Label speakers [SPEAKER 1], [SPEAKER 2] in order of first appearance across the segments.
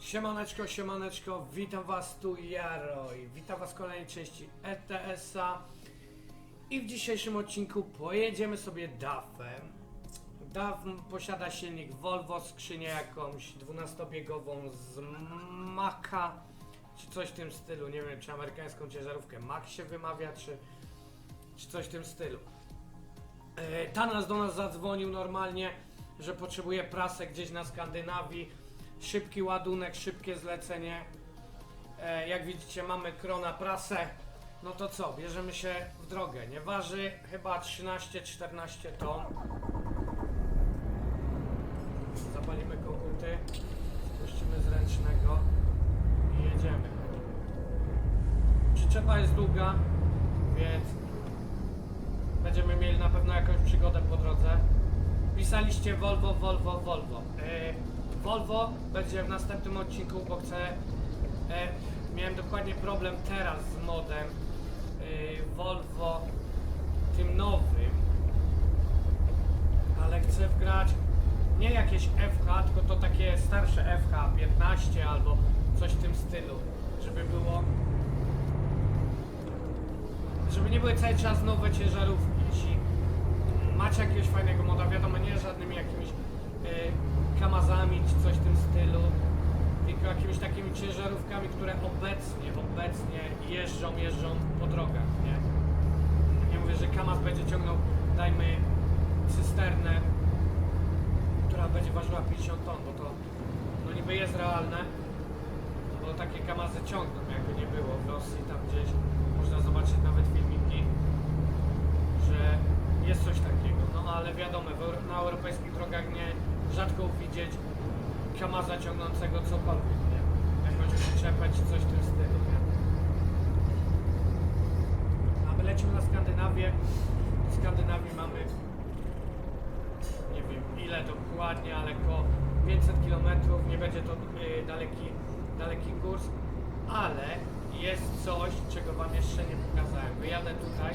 [SPEAKER 1] Siemaneczko, siemaneczko, witam was tu Jaroj, witam was w kolejnej części ETS-a i w dzisiejszym odcinku pojedziemy sobie DAF-em. DAF posiada silnik Volvo, skrzynię jakąś 12-biegową z Maca, czy coś w tym stylu, nie wiem czy amerykańską ciężarówkę Mac się wymawia, czy, czy coś w tym stylu. E, Tanas do nas zadzwonił normalnie, że potrzebuje prasę gdzieś na Skandynawii. Szybki ładunek, szybkie zlecenie. E, jak widzicie, mamy krona prasę. No to co, bierzemy się w drogę. Nie waży chyba 13-14 ton. Zapalimy koguty, spuścimy z ręcznego jedziemy. Przyczepa jest długa, więc Będziemy mieli na pewno jakąś przygodę po drodze. Pisaliście Volvo, Volvo, Volvo. E, Volvo będzie w następnym odcinku, bo chcę. E, miałem dokładnie problem teraz z modem e, Volvo tym nowym, ale chcę wgrać nie jakieś FH, tylko to takie starsze FH 15 albo coś w tym stylu, żeby było żeby nie były cały czas nowe ciężarówki. Jeśli macie jakiegoś fajnego moda, wiadomo, nie żadnymi jakimiś y, kamazami czy coś w tym stylu, tylko jakimiś takimi ciężarówkami, które obecnie, obecnie jeżdżą, jeżdżą po drogach, nie? Nie mówię, że kamaz będzie ciągnął, dajmy cysternę, która będzie ważyła 50 ton, bo to no niby jest realne, bo takie kamazy ciągną, jakby nie było w Rosji, tam gdzieś można zobaczyć nawet filmiki, że jest coś takiego. No ale wiadomo, na europejskich drogach nie rzadko widzieć kamaza ciągnącego cokolwiek, nie? Jakąś przyczepę czy coś w tym stylu, nie? A my lecimy na Skandynawię. W Skandynawii mamy nie wiem ile dokładnie, ale około 500 km, nie będzie to y, daleki, daleki kurs, ale jest coś, czego Wam jeszcze nie pokazałem. Wyjadę tutaj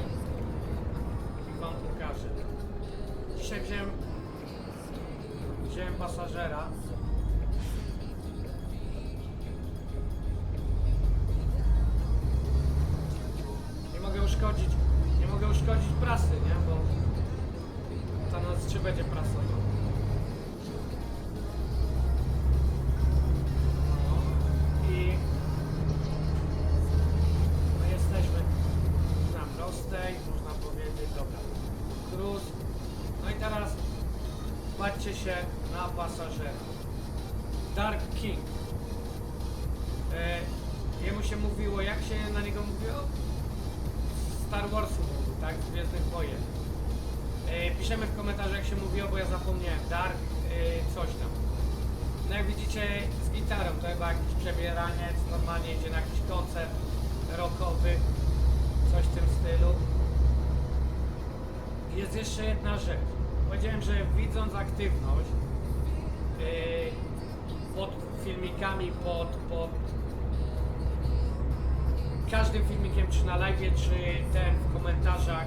[SPEAKER 1] i Wam pokażę. Dzisiaj wziąłem, wziąłem pasażera. Koncert rockowy, coś w tym stylu. Jest jeszcze jedna rzecz. Powiedziałem, że widząc aktywność yy, pod filmikami, pod, pod każdym filmikiem, czy na live, czy ten w komentarzach,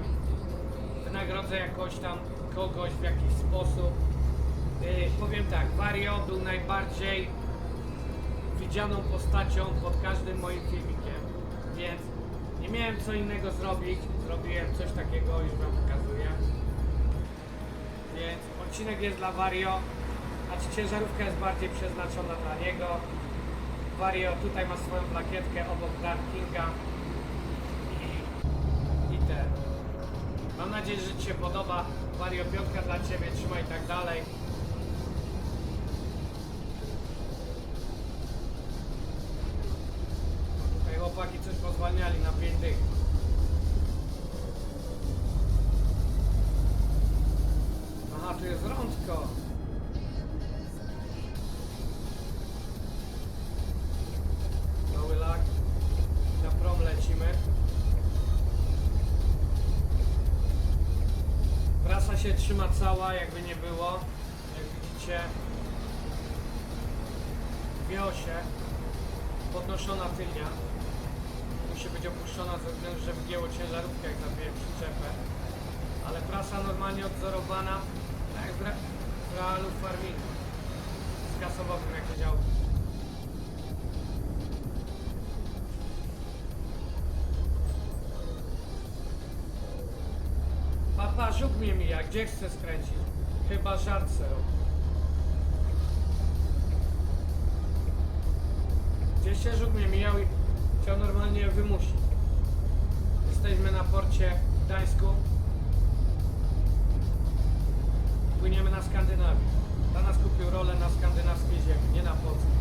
[SPEAKER 1] wynagrodzę jakoś tam kogoś w jakiś sposób. Yy, powiem tak, Wario był najbardziej widzianą postacią pod każdym moim filmikiem, więc nie miałem co innego zrobić. Zrobiłem coś takiego, już wam pokazuję. Więc odcinek jest dla Wario, znaczy ciężarówka jest bardziej przeznaczona dla niego. Wario tutaj ma swoją plakietkę obok Dark Kinga i, ten. Mam nadzieję, że Ci się podoba. Wario, piątka dla Ciebie, trzymaj i tak dalej. Pozwalniali na 5 dych. Aha, tu jest rądko. Mały lak. Na prom lecimy. Prasa się trzyma cała, jakby nie było. Jak widzicie, dwie osie, podnoszona tylnia. Być opuszczona ze względu, że wgięło ciężarówkę normalnie odzorowana, tak jak w, re, w realu farmingu. Skasowałbym jakieś działo. Papa, żuk mnie mija, gdzie chce skręcić? Chyba żart robi. Gdzieś się żuk mnie mijał i chciał normalnie wymusić. Jesteśmy na porcie w Gdańsku. Płyniemy na Skandynawię. Dla nas kupił rolę na skandynawskiej ziemi, nie na polskiej.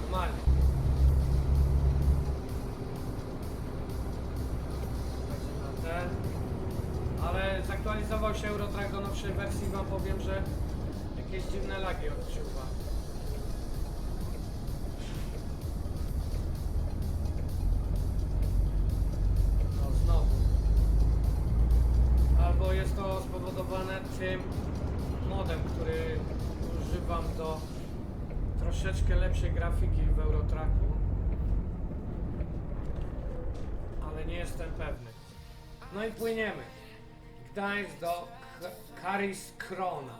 [SPEAKER 1] Normalnie. Na ten. Ale zaktualizował się Eurotrack do nowszej wersji wam powiem, że jakieś dziwne lagi odczuwa. Spowodowane tym modem, który używam do troszeczkę lepszej grafiki w Eurotracku. Ale nie jestem pewny. No i płyniemy. Gdańsk do Karis Krona.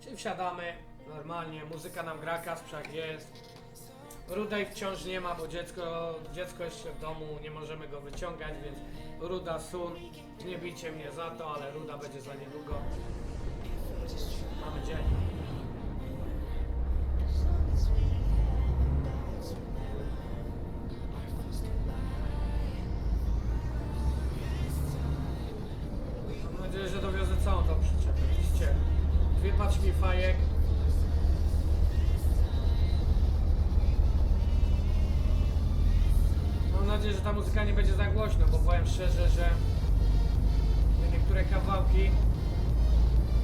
[SPEAKER 1] Czyli wsiadamy normalnie, muzyka nam gra, Kasprzak jest. Rudej wciąż nie ma, bo dziecko, dziecko jeszcze w domu, nie możemy go wyciągać, więc Ruda Sun, nie bijcie mnie za to, ale Ruda będzie za niedługo. Mamy dzień. Ta muzyka nie będzie za głośno, bo powiem szczerze, że niektóre kawałki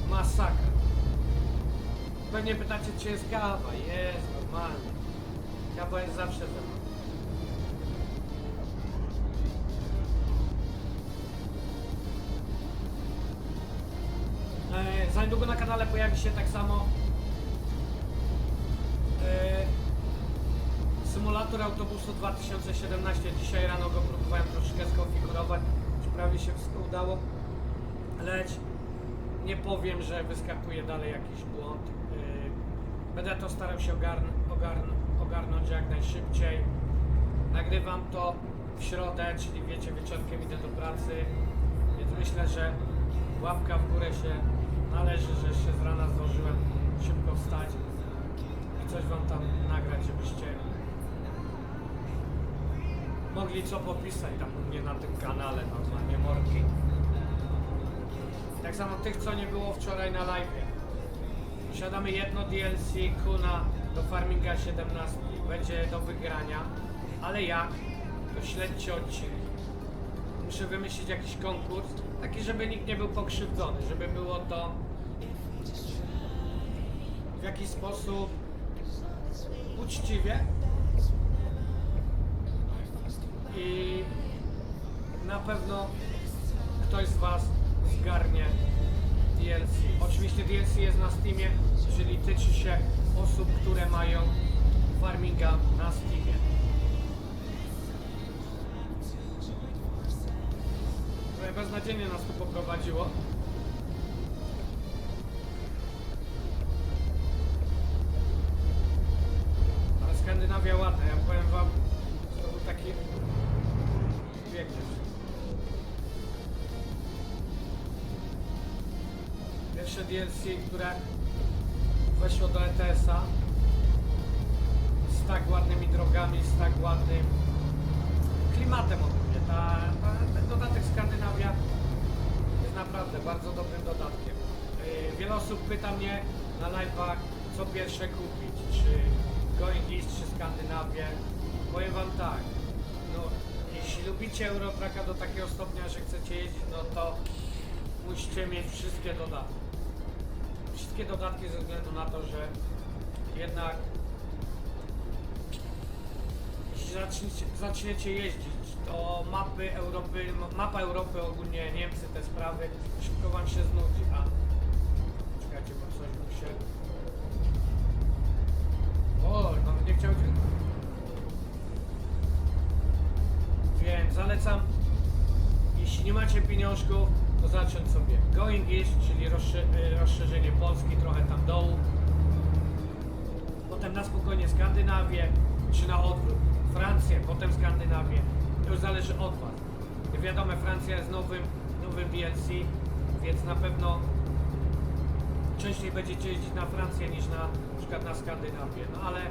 [SPEAKER 1] masakra. Pewnie pytacie, czy jest kawa. Jest, normalnie. Kawa jest zawsze ze mną. E, za niedługo na kanale pojawi się tak samo symulator autobusu 2017. Dzisiaj rano go próbowałem troszkę skonfigurować, prawie się wszystko udało, lecz nie powiem, że wyskakuje dalej jakiś błąd. E, będę to starał się ogarn ogarn ogarnąć jak najszybciej. Nagrywam to w środę, czyli wiecie, wieczorkiem idę do pracy, więc myślę, że łapka w górę się należy, że jeszcze z rana zdążyłem szybko wstać i coś wam tam nagrać, żebyście mogli co popisać tam u mnie na tym kanale, normalnie morki. Tak samo tych, co nie było wczoraj na live. Posiadamy jedno DLC Kuna do Farminga 17. Będzie do wygrania. Ale jak? To śledźcie odcinek. Muszę wymyślić jakiś konkurs, taki, żeby nikt nie był pokrzywdzony, żeby było to w jakiś sposób uczciwie i na pewno ktoś z Was zgarnie DLC. Oczywiście DLC jest na Steamie, czyli tyczy się osób, które mają farminga na Steamie. Beznadziejnie nas tu poprowadziło. DLC, które weszło do ETS-a z tak ładnymi drogami, z tak ładnym klimatem ogólnie. Ta, ta, ten dodatek Skandynawia jest naprawdę bardzo dobrym dodatkiem. Yy, Wiele osób pyta mnie na live'ach, co pierwsze kupić, czy Going East, czy Skandynawię. Powiem Wam tak, no, jeśli lubicie Eurotracka do takiego stopnia, że chcecie jeździć, no to musicie mieć wszystkie dodatki. Wszystkie dodatki ze względu na to, że jednak jeśli zaczniecie, jeździć, to mapy Europy, mapa Europy ogólnie Niemcy, te sprawy, szybko wam się znudzi, a czekajcie, bo coś mi się... O, nawet nie chciał. Więc zalecam, jeśli nie macie pieniążków, to zacząć sobie Going East, czyli y, rozszerzenie Polski trochę tam dołu. Potem na spokojnie Skandynawię, czy na odwrót Francję, potem Skandynawię. To już zależy od Was. Wiadomo, Francja jest nowym, nowym DLC, więc na pewno częściej będziecie jeździć na Francję niż na, na przykład na Skandynawię. No ale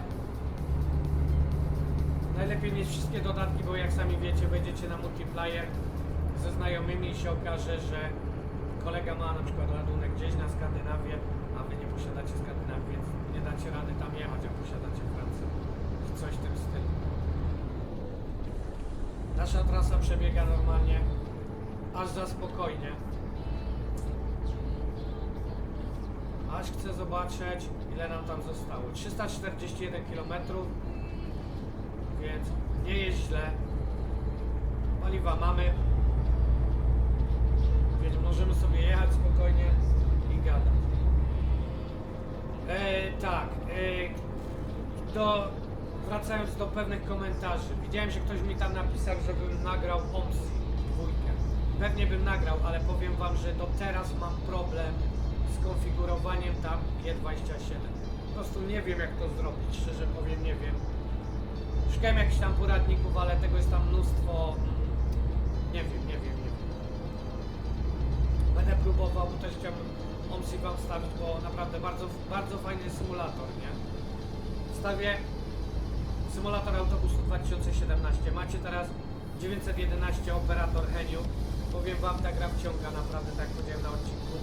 [SPEAKER 1] najlepiej mieć wszystkie dodatki, bo jak sami wiecie, będziecie na multiplayer ze znajomymi się okaże, że kolega ma na przykład ładunek gdzieś na Skandynawię, a wy nie posiadacie Skandynawii, więc nie dacie rady tam jechać, jak posiadacie Francję. Coś w tym stylu. Nasza trasa przebiega normalnie, aż za spokojnie. Aż chcę zobaczyć, ile nam tam zostało. 341 km, więc nie jest źle. Paliwa mamy, możemy sobie jechać spokojnie i gadać. E, tak, e, do, wracając do pewnych komentarzy. Widziałem, że ktoś mi tam napisał, żebym nagrał OMSI dwójkę. Pewnie bym nagrał, ale powiem wam, że do teraz mam problem z konfigurowaniem tam G27. Po prostu nie wiem jak to zrobić, szczerze powiem nie wiem. Szukałem jakichś tam poradników, ale tego jest tam mnóstwo. mm, nie wiem, nie wiem. Będę próbował, bo też chciałbym OMSI wam wstawić, bo naprawdę bardzo, bardzo fajny symulator, nie? Wstawię symulator autobusu 2017. Macie teraz 911 operator Heniu. Powiem wam, ta gra wciąga naprawdę, tak jak powiedziałem na odcinku.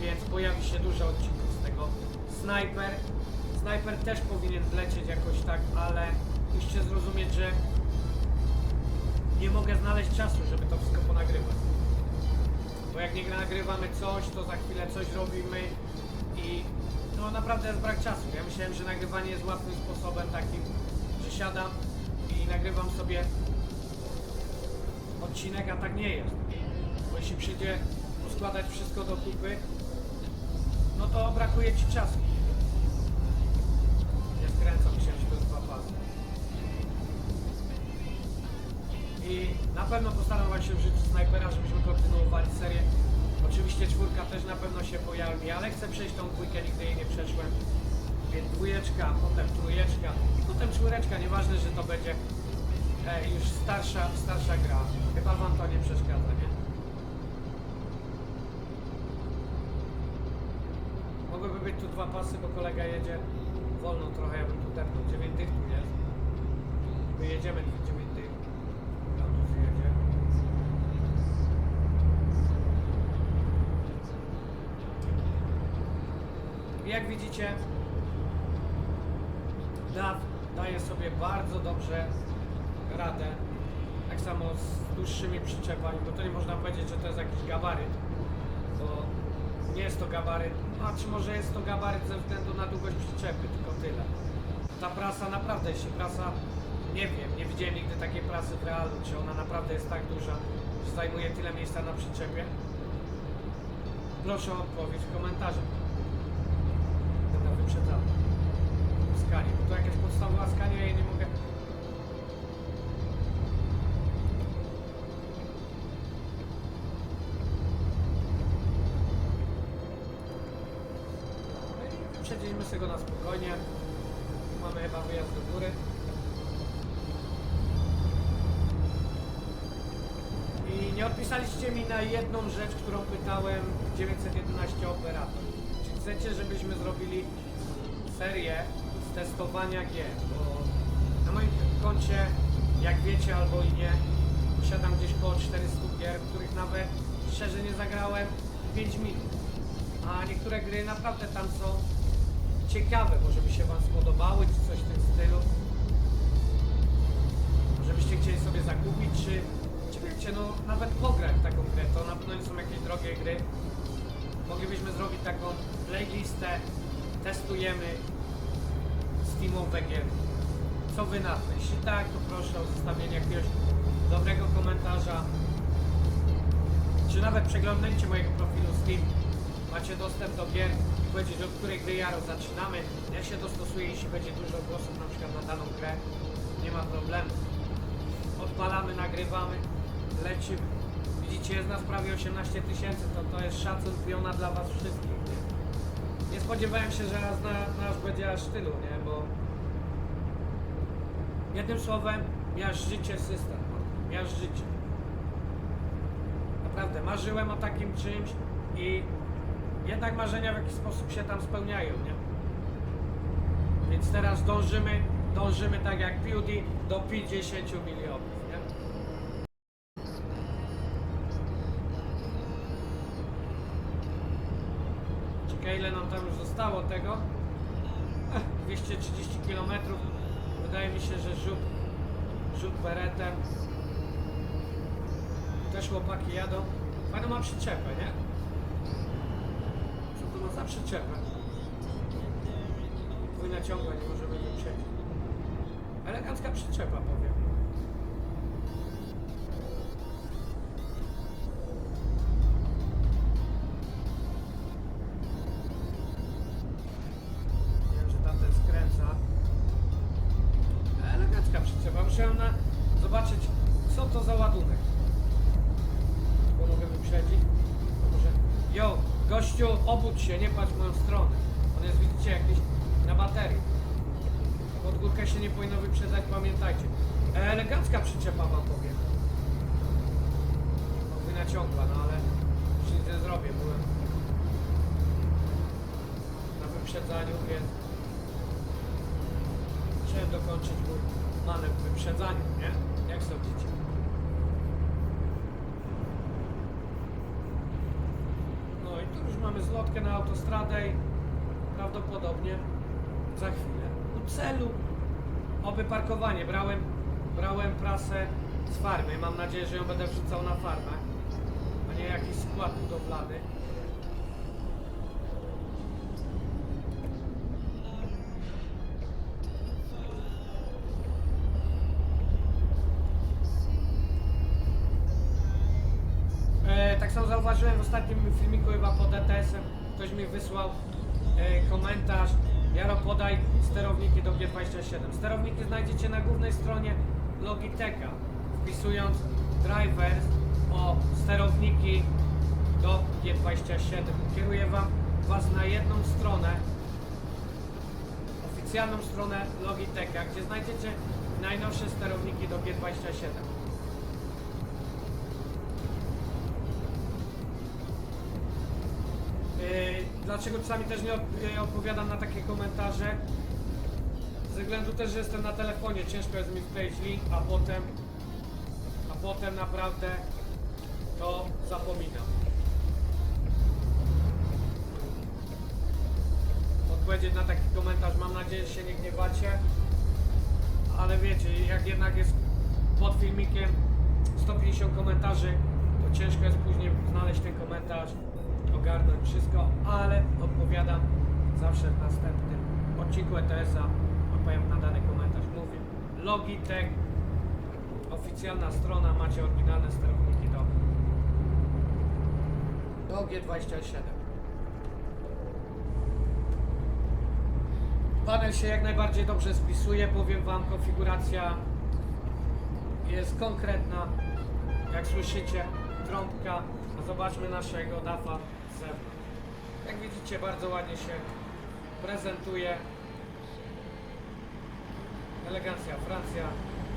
[SPEAKER 1] Więc pojawi się dużo odcinków z tego. Sniper. Sniper też powinien wlecieć jakoś tak, ale musicie zrozumieć, że nie mogę znaleźć czasu, żeby to wszystko ponagrywać. Jak nie nagrywamy coś, to za chwilę coś robimy i no naprawdę jest brak czasu. Ja myślałem, że nagrywanie jest łatwym sposobem takim, że siadam i nagrywam sobie odcinek, a tak nie jest. Bo jeśli przyjdzie składać wszystko do kupy, no to brakuje ci czasu. Nie skręcam, że to jest dwa pasy. I na pewno postaram wam się życiu snajpera, żebyśmy kontynuowali serię. Oczywiście czwórka też na pewno się pojawi, ale chcę przejść tą dwójkę, nigdy jej nie przeszłem. Więc dwójeczka, potem trójeczka i potem czwóreczka, nieważne, że to będzie e, już starsza, starsza gra. Chyba wam to nie przeszkadza, nie? Mogłyby być tu dwa pasy, bo kolega jedzie wolno trochę, ja bym tu tepnął. 9 tych tu jest. Wyjedziemy 9 tych. Tam tu zjedzie. I Jak widzicie, DAW daje sobie bardzo dobrze radę. Tak samo z dłuższymi przyczepami, bo to nie można powiedzieć, że to jest jakiś gabaryt, bo nie jest to gabaryt, czy może jest to gabaryt ze względu na długość przyczepy, tylko tyle. Ta prasa naprawdę, jeśli prasa, nie wiem, nie widziałem nigdy takiej prasy w realu, czy ona naprawdę jest tak duża, że zajmuje tyle miejsca na przyczepie. Proszę o odpowiedź w komentarzu. Będę wyprzedzał. Skanie, bo to jakaś podstawowa skania, ja jej nie mogę... No i Wyprzedziliśmy sobie go na spokojnie. Mamy chyba wyjazd do góry. I nie odpisaliście mi na jedną rzecz, którą pytałem 911 operator. Czy chcecie, żebyśmy zrobili serię z testowania gier? Bo na moim koncie, jak wiecie albo i nie, posiadam gdzieś około 400 gier, których nawet szczerze nie zagrałem 5 minut. A niektóre gry naprawdę tam są ciekawe, może by się Wam spodobały, czy coś w tym stylu. Może byście chcieli sobie zakupić, czy, czy wiecie, no nawet pograć taką grę, to na pewno nie są jakieś drogie gry. Moglibyśmy zrobić taką playlistę, testujemy Steamowe gier. Co Wy na to? Jeśli tak, to proszę o zostawienie jakiegoś dobrego komentarza, czy nawet przeglądnięcie mojego profilu Steam. Macie dostęp do gier i powiedzieć, od której gry ja zaczynamy. Ja się dostosuję, jeśli będzie dużo głosów na przykład na daną grę. Nie ma problemu. Odpalamy, nagrywamy, lecimy. widzicie, jest nas prawie 18 tysięcy, to to jest szacun dla was wszystkich. Spodziewałem się, że nas, na, nas będzie aż tylu, nie, bo jednym słowem, miażdżycie system, miażdżycie. Naprawdę, marzyłem o takim czymś i jednak marzenia w jakiś sposób się tam spełniają, nie? Więc teraz dążymy, dążymy tak jak PewD do 50 milionów, Ciekawe ile nam tam już zostało tego. Ech, 230 km. Wydaje mi się, że rzut, rzut beretem. Też chłopaki jadą. Fajną ma przyczepę, nie? Co to ma za przyczepę? Dwójna ciągła, nie możemy wyprzedzić. Elegancka przyczepa, powiem. Wyprzedzać, pamiętajcie. Elegancka przyczepa wam powiem. Podwójna ciągła, no ale już nic nie zrobię, byłem na wyprzedzaniu, więc chciałem dokończyć mój manewr w wyprzedzaniu, nie? Jak sądzicie? No i tu już mamy zlotkę na autostradę i prawdopodobnie za chwilę u celu oby parkowanie. Brałem, brałem prasę z farmy. Mam nadzieję, że ją będę wrzucał na farmę, a nie jakiś skład budowlany. E, tak samo zauważyłem w ostatnim filmiku chyba pod DTS-em, ktoś mi wysłał e, komentarz Jaro podaj sterowniki do G27. Sterowniki znajdziecie na głównej stronie Logitecha, wpisując drivers o sterowniki do G27. Kieruję wam was na jedną stronę, oficjalną stronę Logitecha, gdzie znajdziecie najnowsze sterowniki do G27. Dlaczego czasami też nie od- nie odpowiadam na takie komentarze? Ze względu też, że jestem na telefonie, ciężko jest mi wkleić link, a potem, a potem naprawdę to zapominam. Odpowiedzieć na taki komentarz, mam nadzieję, że się nie gniewacie, ale wiecie, jak jednak jest pod filmikiem 150 komentarzy, to ciężko jest później znaleźć ten komentarz, ogarnąć wszystko, ale odpowiadam zawsze w następnym odcinku ETS-a, odpowiem na dany komentarz. Mówię, Logitech, oficjalna strona, macie oryginalne sterowniki do, do G27. Panel się jak najbardziej dobrze spisuje, powiem Wam, konfiguracja jest konkretna, jak słyszycie, trąbka, zobaczmy naszego DAFA z zewnątrz. Jak widzicie, bardzo ładnie się prezentuje. Elegancja Francja,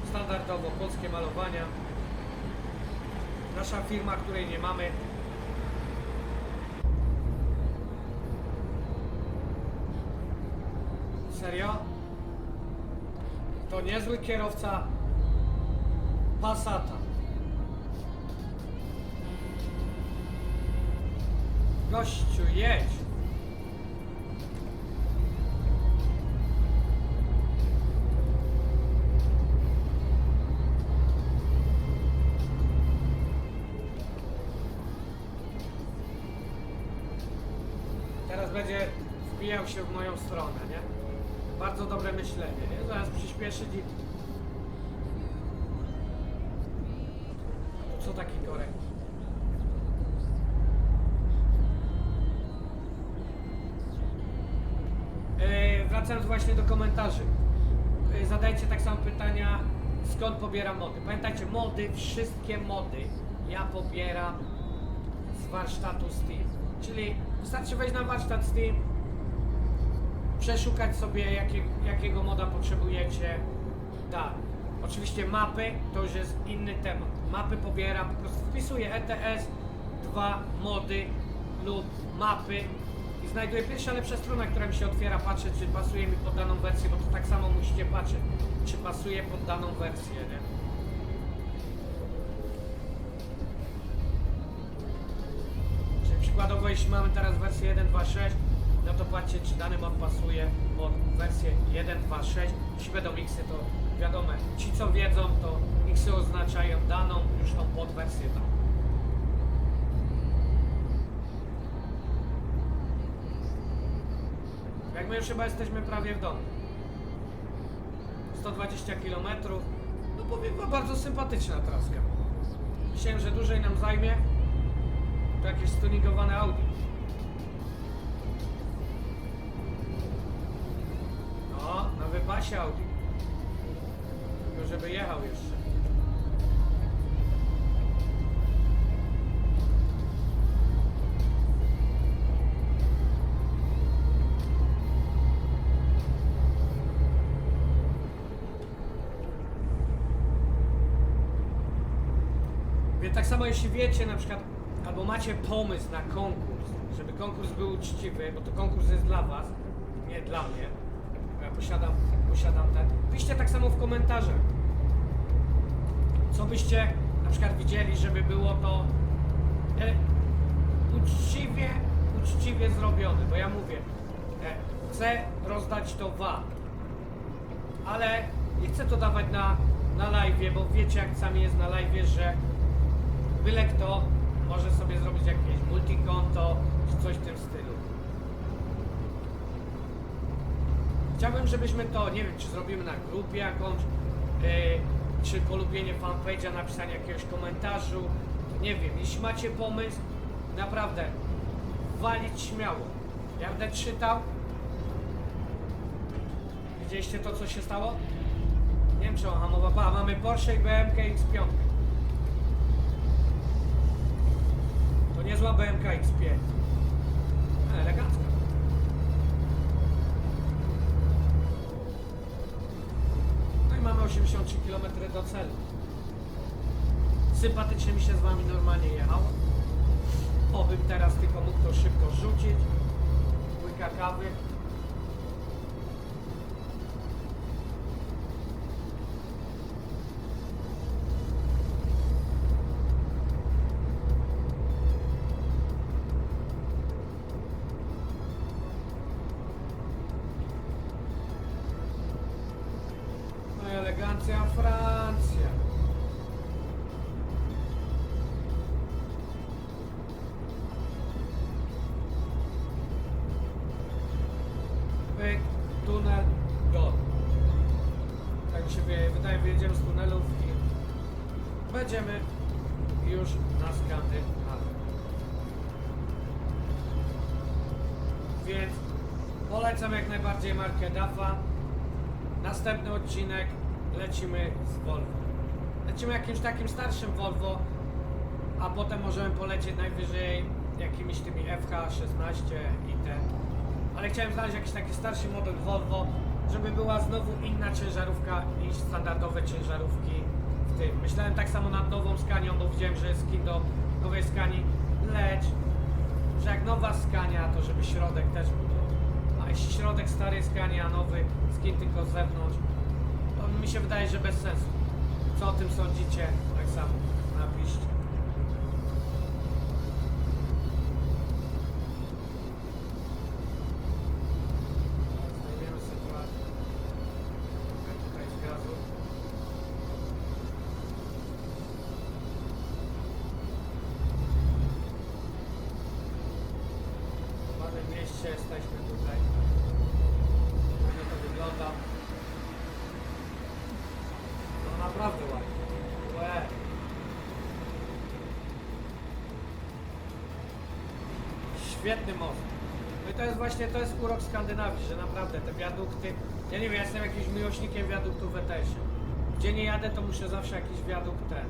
[SPEAKER 1] standardowo polskie malowania. Nasza firma, której nie mamy. Serio? To niezły kierowca Passata. Gościu, jedź! Teraz będzie wbijał się w moją do komentarzy. E, zadajcie tak samo pytania, skąd pobieram mody. Pamiętajcie, mody, wszystkie mody ja pobieram z warsztatu Steam. Czyli wystarczy wejść na warsztat Steam, przeszukać sobie jakie, jakiego moda potrzebujecie. Tak. Oczywiście mapy to już jest inny temat. Mapy pobieram, po prostu wpisuję ETS, dwa mody lub mapy znajduję pierwsza lepsza strona, która mi się otwiera, patrzę czy pasuje mi pod daną wersję, bo to tak samo musicie patrzeć, czy pasuje pod daną wersję, nie? Czyli przykładowo, jeśli mamy teraz wersję 1.2.6, no to patrzcie, czy dany mod pasuje pod wersję 1.2.6. Jeśli będą xy, to wiadomo, ci co wiedzą, to xy oznaczają daną już tą podwersję tam. Jak my już chyba jesteśmy prawie w domu. 120 km. No powiem wam, bardzo sympatyczna traska. Myślałem, że dłużej nam zajmie. To jakieś stuningowane Audi. No, na wypasie Audi. Tylko żeby jechał jeszcze. Jeśli wiecie na przykład, albo macie pomysł na konkurs, żeby konkurs był uczciwy, bo to konkurs jest dla was, nie dla mnie, bo ja posiadam, posiadam ten. Piszcie tak samo w komentarzach. Co byście na przykład widzieli, żeby było to e, uczciwie, uczciwie zrobione, bo ja mówię, e, chcę rozdać to wam, ale nie chcę to dawać na, na live, bo wiecie jak sami jest na live, że byle kto może sobie zrobić jakieś multikonto czy coś w tym stylu. Chciałbym, żebyśmy to, nie wiem, czy zrobimy na grupie jakąś, yy, czy polubienie fanpage'a, napisanie jakiegoś komentarzu, nie wiem, jeśli macie pomysł, naprawdę, walić śmiało. Ja będę czytał. Widzieliście to, co się stało? Nie wiem, czy on hamował. Mamy Porsche i BMK X5. Niezła BMK X5. E, Elegancka. No i mamy 83 km do celu. Sympatycznie mi się z wami normalnie jechało. Obym teraz tylko mógł to szybko rzucić. Łyka kawy. Tunel, go. Tak mi się wydaje, wyjedziemy z tunelów i będziemy już na Skandynawii. Więc polecam jak najbardziej markę DAFA. Następny odcinek lecimy z Volvo. Lecimy jakimś takim starszym Volvo, a potem możemy polecieć najwyżej jakimiś tymi FH16 i ten. Ale chciałem znaleźć jakiś taki starszy model Volvo, żeby była znowu inna ciężarówka niż standardowe ciężarówki w tym. Myślałem tak samo nad nową Scanią, bo widziałem, że jest skin do nowej Scanii, lecz że jak nowa Scania, to żeby środek też był. A jeśli środek stary Scania, a nowy skin tylko z zewnątrz, to mi się wydaje, że bez sensu. Co o tym sądzicie? Tak samo napiszcie. Świetny most. No i to jest właśnie, to jest urok Skandynawii, że naprawdę te wiadukty... Ja nie wiem, ja jestem jakimś miłośnikiem wiaduktu w ETS-ie. Gdzie nie jadę, to muszę zawsze jakiś wiadukt ten.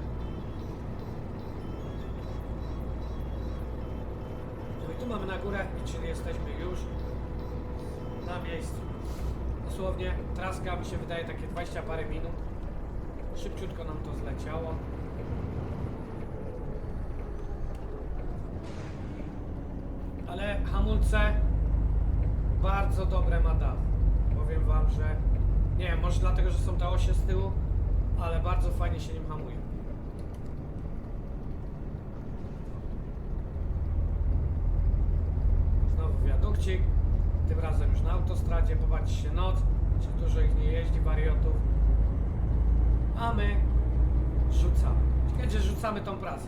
[SPEAKER 1] No i tu mamy na górę czyli jesteśmy już na miejscu. Dosłownie traska mi się wydaje takie 20 parę minut. Szybciutko nam to zleciało. Ale hamulce bardzo dobre ma DAF. Powiem wam, że nie wiem, może dlatego, że są te osie z tyłu, ale bardzo fajnie się nim hamuje. Znowu wiadukcik, tym razem już na autostradzie, popatrzcie się noc, czy dużo ich nie jeździ, wariotów. A my rzucamy. Że rzucamy tą pracę.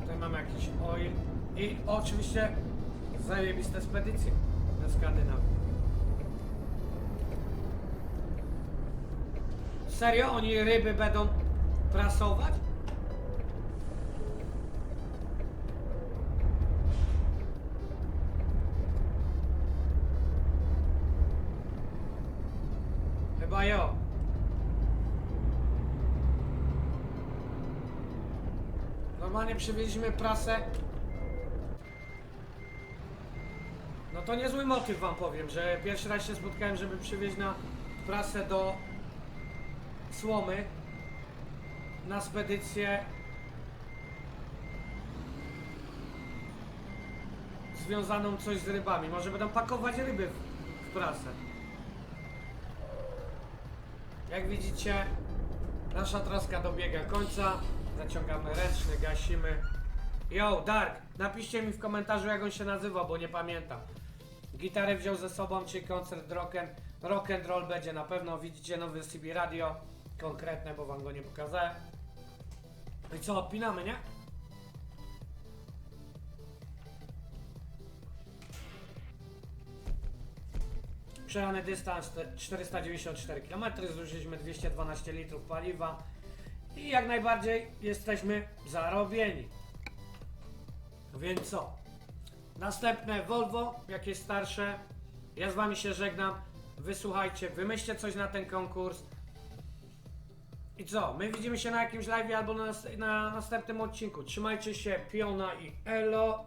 [SPEAKER 1] Tutaj mamy jakiś oil i oczywiście zajebiste spedycje na Skandynawii. Serio? Oni ryby będą prasować? Chyba jo. Normalnie przywieźliśmy prasę. No to niezły motyw wam powiem, że pierwszy raz się spotkałem, żeby przywieźć na prasę do słomy na spedycję związaną coś z rybami. Może będą pakować ryby w, w prasę. Jak widzicie, nasza traska dobiega końca. Zaciągamy ręczny, gasimy. Yo, Dark, napiszcie mi w komentarzu jak on się nazywa, bo nie pamiętam. Gitarę wziął ze sobą, czyli koncert rock and, rock and roll będzie na pewno. Widzicie nowy CB Radio, konkretne, bo wam go nie pokazałem. No i co, odpinamy, nie? Przejany dystans te 494 km, zużyliśmy 212 litrów paliwa i jak najbardziej jesteśmy zarobieni. Więc co? Następne Volvo, jakieś starsze. Ja z wami się żegnam. Wysłuchajcie, wymyślcie coś na ten konkurs. I co? My widzimy się na jakimś live albo na, na następnym odcinku. Trzymajcie się, Piona i Elo.